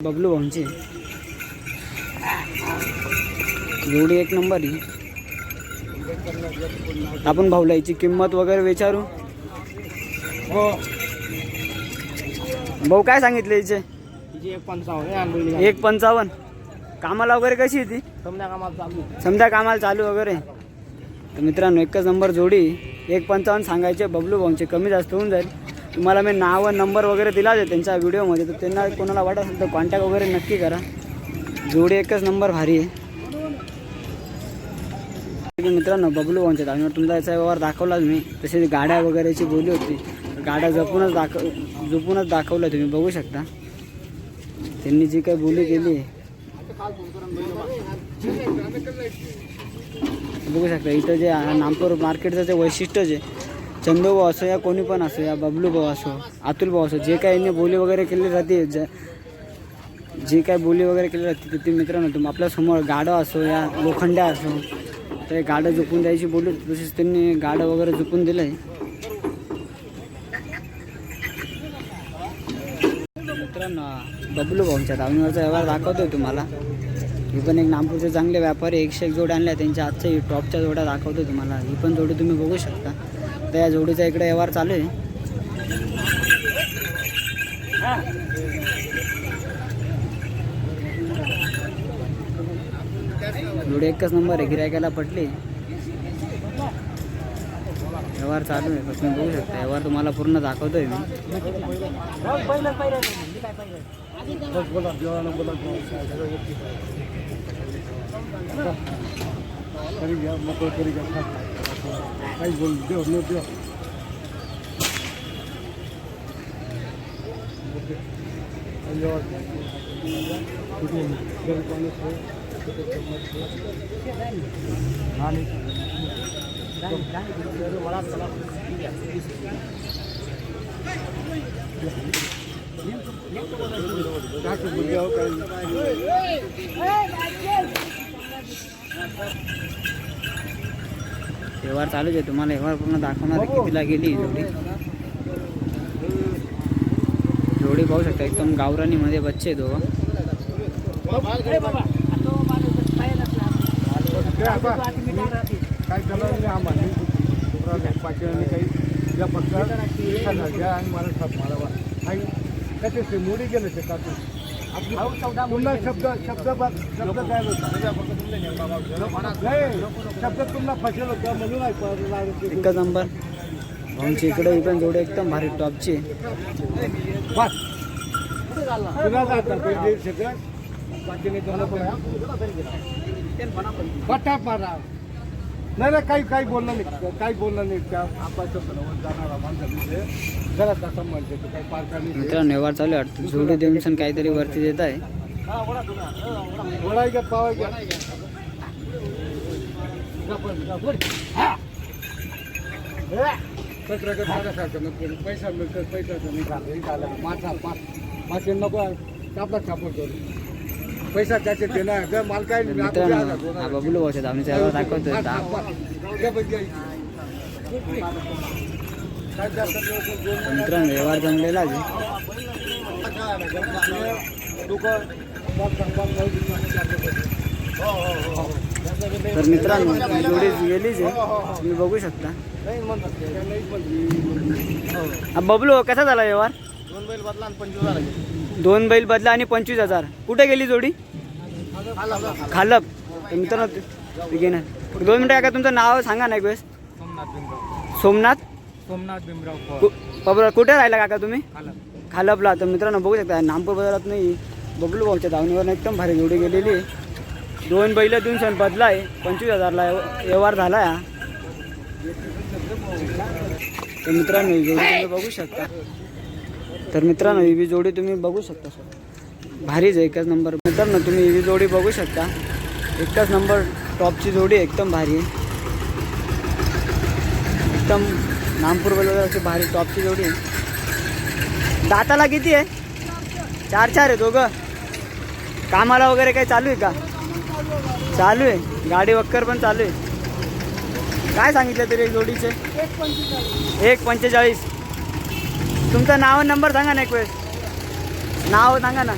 बबलू भाऊंची. जोडी एक नंबर ही. आपण भाऊला याची किंमत वगैरे विचारू? हो. भाऊ काय सांगितलं हिचे? तिची एक पंचावन्न एक पंचावन्न. कामाला वगैरे कशी ती समजा कामाला चालू. समजा कामाला चालू वगैरे. तर मित्रांनो एकच नंबर जोडी. एक पंचावन्न सांगायचे बबलू भाऊंचे कमी जास्त होऊन जाईल. तुम्हाला मी नाव नंबर वगैरे दिला आहे त्यांच्या व्हिडिओमध्ये तर त्यांना कोणाला वाटत असेल तर कॉन्टॅक्ट वगैरे नक्की करा. जोडी एकच नंबर भारी आहे. मित्रांनो बबलू भाऊंच्या धावणीवर तुमचा याचा व्यवहार दाखवलाच मी तसेच गाड्या वगैरेची बोली होती. गाड्या जपूनच दाखव जपूनच दाखवल्या तुम्ही बघू शकता. त्यांनी जी काही बोली केली आहे. बघू शकता इथं जे नामपूर मार्केटचं जे वैशिष्ट्य जे चंदू भाऊ असो या कोणी पण असो या बबलू भाऊ असो अतुल भाऊ असो जे काही यांनी बोली वगैरे केली जाते ज जे काय बोली वगैरे केली जाते ते मित्रांनो तुम आपल्यासमोर गाडं असो या लोखंड्या असो ते गाडं झुकून द्यायची बोलू तसेच त्यांनी गाडं वगैरे झुकून दिलं आहे मित्रांनो बबलू भाऊंच्या धावणीवरचा व्यवहार दाखवतो तुम्हाला. ही पण एक नागपूरचे चांगले व्यापारी एकशे एक जोड आणल्या त्यांच्या आजच्या टॉपच्या जोड्या दाखवतो तुम्हाला. ही पण जोडी तुम्ही बघू शकता. आता या जोडीचा इकडे व्यवहार चालू आहे. जोडी एकच नंबर आहे गिरायकाला पटली. व्यवहार चालू आहे तुम्ही बघू शकता. व्यवहार तुम्हाला पूर्ण दाखवतोय मी. बोला जेवण बोला करी घ्या मोकळ करी व्यवहार चालूच आहे. तुम्हाला व्यवहार पूर्ण दाखवणार कितीला गेली जोडी? जोडी पाहू शकता. एकदम गावरानीमध्ये बच्चे दो दोघं. काय करणार आम्हाला. पाचव्याने काही या फक्त आणि मला साप मारावा काही कसे ते मोडी गेले ते काटून पुन्हा शब्द शब्द शब्द काय नाही शब्द पुन्हा फसेल होता म्हणून. एकच नंबर. भाऊंची इकडे ही पण जोडी एकदम भारी टॉपची. बस. पुन्हा जातात नाही नाही काही काही बोलणं नाही. काही बोलणं नाही. त्या आपाच्या सणावर जाणारा माणसा म्हणजे जरा तसं म्हणते तो काही पारखाने मित्रांनो व्यवहार चालू आहे. वाटतं जोडी देऊन सण काहीतरी वरती देत आहे. वडाय घ्या पावाय घ्या. पैसा मिळतो पैसा नाही पाच पाचशे नको कापला कापड करू. पैसा त्याचे ते नाही जर माल काय नाही, आपण द्या मित्रांनो दोन हा हजार. बबलू भाऊच्या धावणीचा व्यवहार दाखवतोय पाच, दहा पाच, पाच. घ्या बघ, घ्या. काय जास्त दिवस दोन तर मित्रांनो व्यवहार जमलेला आहे दुकान पाच, पाच, पाच, नऊ दिवस. हो, हो, हो. तर मित्रांनो ही जोडी गेलीच आहे तुम्ही बघू शकता नाही म्हणतात ते. नाही म्हणतात. हा बबलू कसा झाला व्यवहार दोन बैल बदला आणि पंचवीस हजार दोन बैल बदला आणि पंचवीस हजार. कुठे गेली जोडी? खालप. तर मित्रांनो घेणार दोन मिनटं का तुमचं नाव सांगा ना एक वेळेस. सोमनाथ सोमनाथ? भीमराव कुठे राहिला काका तुम्ही? खाला खालपला. तर मित्रांनो बघू शकता नामपूर बाजारात नाही बबलू भाऊच्या धावणीवर एकदम भारी जोडी गेलेली दोन बैल दोन सण बदला आहे पंचवीस हजारला व्यव- व्यवहार झाला हा. तर मित्रांनो जोडी तुम्ही बघू शकता. तर मित्रांनो ही जोडी तुम्ही बघू शकता सर भारीच आहे एकच नंबर मित्रांनो तुम्ही ही जोडी बघू शकता. एकच नंबर टॉपची जोडी आहे, एकदम भारी आहे. एकदम नामपूर अशी भारी टॉपची जोडी आहे. दाताला किती आहे? चार चार आहे दोघं. कामाला वगैरे काही चालू आहे का? चालू आहे. गाडी वक्कर पण चालू आहे. काय सांगितलं तरी जोडीचे? एक पंचेचाळीस. तुमचं नाव नंबर सांगा ना एक वेळेस. नाव सांगा ना.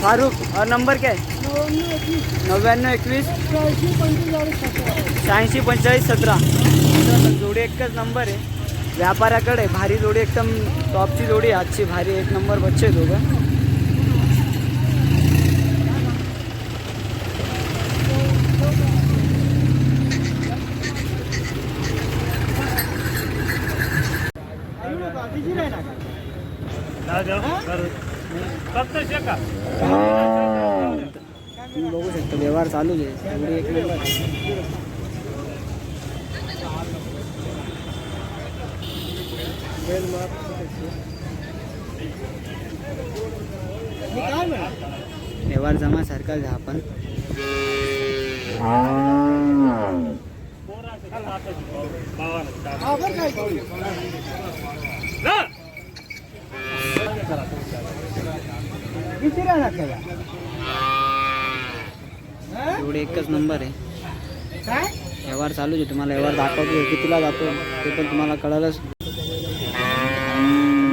फारूक और नंबर काय? नव्याण्णव एकवीस. शहाऐंशी पंचेचाळीस सतरा. जोडी एकच नंबर आहे. व्यापाऱ्याकडे भारी जोडी एकदम टॉपची जोडी आहे. आजची भारी एक नंबर बच्चे दोघं. तुम्ही बघू शकता व्यवहार चालूच आहे. एक नंबर. व्यवहार जमा सारखा घ्या आपण एवढे एकच नंबर आहे. व्यवहार चालूच आहे. तुम्हाला व्यवहार दाखवतो कितीला जातो ते पण तुम्हाला कळालंच.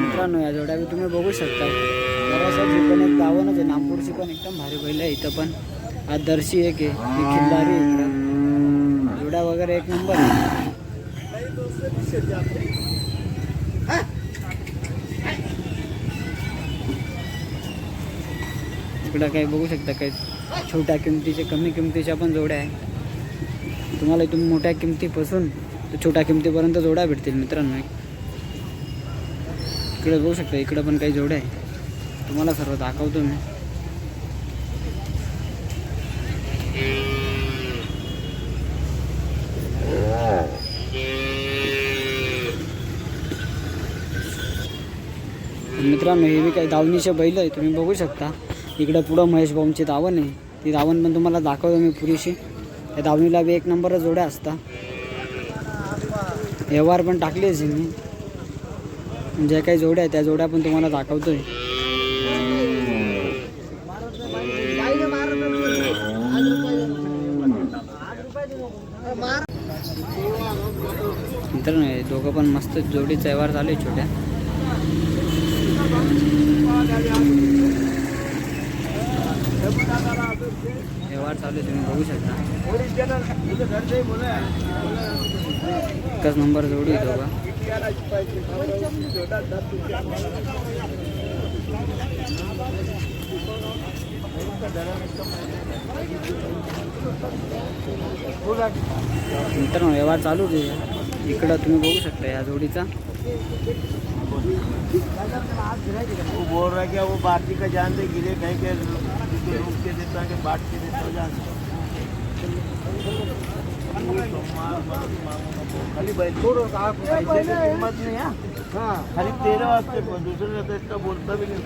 मित्रांनो या जोड्या बी तुम्ही बघू शकता. जरासा पण एक गावनच आहे. नागपूरची पण एकदम भारी बैल आहे. इथं पण आदर्शी एक आहे. ही खिल्लारी जोड्या वगैरे एक नंबर आहे. इकडं काही बघू शकता काही छोट्या किमतीचे कमी किमतीच्या पण जोड्या आहे तुम्हाला इथून मोठ्या किमतीपासून तर छोट्या किमतीपर्यंत जोड्या भेटतील मित्रांनो इकडे बघू शकता इकडं पण काही जोड्या आहे तुम्हाला सर्व दाखवतो मी. मित्रांनो हे बी काही दावणीचे बैल आहे तुम्ही बघू शकता. इकडं पुढं महेश भाऊंची दावण आहे. ती दावण पण तुम्हाला दाखवतो मी पुरीशी. त्या दावणीला बी एक नंबरच जोड्या असता. व्यवहार पण टाकलेच मी ज्या काही जोड्या आहेत त्या जोड्या पण तुम्हाला दाखवतोय. मित्रांनो दोघं पण मस्त जोडीचा व्यवहार चालू आहे छोट्या. व्यवहार चालू तुम्ही नंबर जोडी आहे दोघं मित्रांनो व्यवहार चालूच आहे इकडं तुम्ही बघू शकता या जोडीचा. वो बोल रहा है क्या वो बाकी का जानते गिरे कहीं के जिसको रोक के देता है कि बांट के देता हो जानते खाली बैल की हिम्मत नहीं है? खाली तेरह वाजते पण दुसरं का तो इसका बोलता भी नहीं।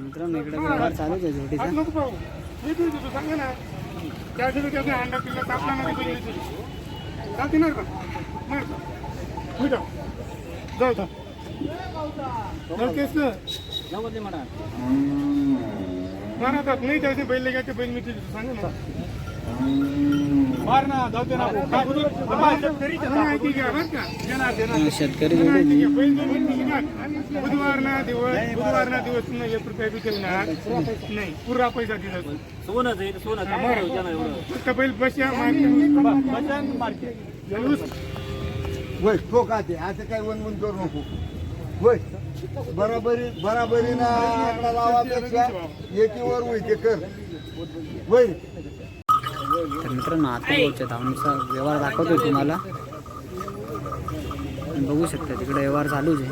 मित्रांनो इकडे व्यवहार चालूच आहे जोडीचा सांगा ना. त्या दिवशी त्याचा अंडा किल्ला तापला नाही पहिली चालते ना का? मार का? होईल जाऊ जा जाऊ केस मारा नाही त्याचे बैल घ्यायचे बैल मी तुझी सांगा ना मार ना जाऊ दे ना शेतकरी आहे. बुधवार ना दिवस बुधवार ना दिवस नाही एक रुपया बी देणार नाही पुरा पैसा दिला फक्त बैल बसया होय तो का ते असं काही वन वन करू नको होय बराबरी बराबरीनं आकडा लावापेक्षा एकीवर ते कर तर मित्रांनो आता बोलच्या धावणीचा व्यवहार दाखवतोय तुम्हाला. तुम्ही बघू शकता तिकडे व्यवहार चालूच आहे.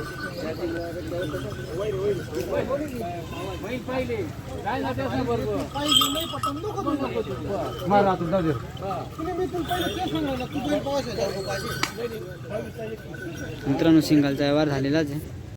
मित्रांनो सिंगलचा व्यवहार झालेलाच आहे.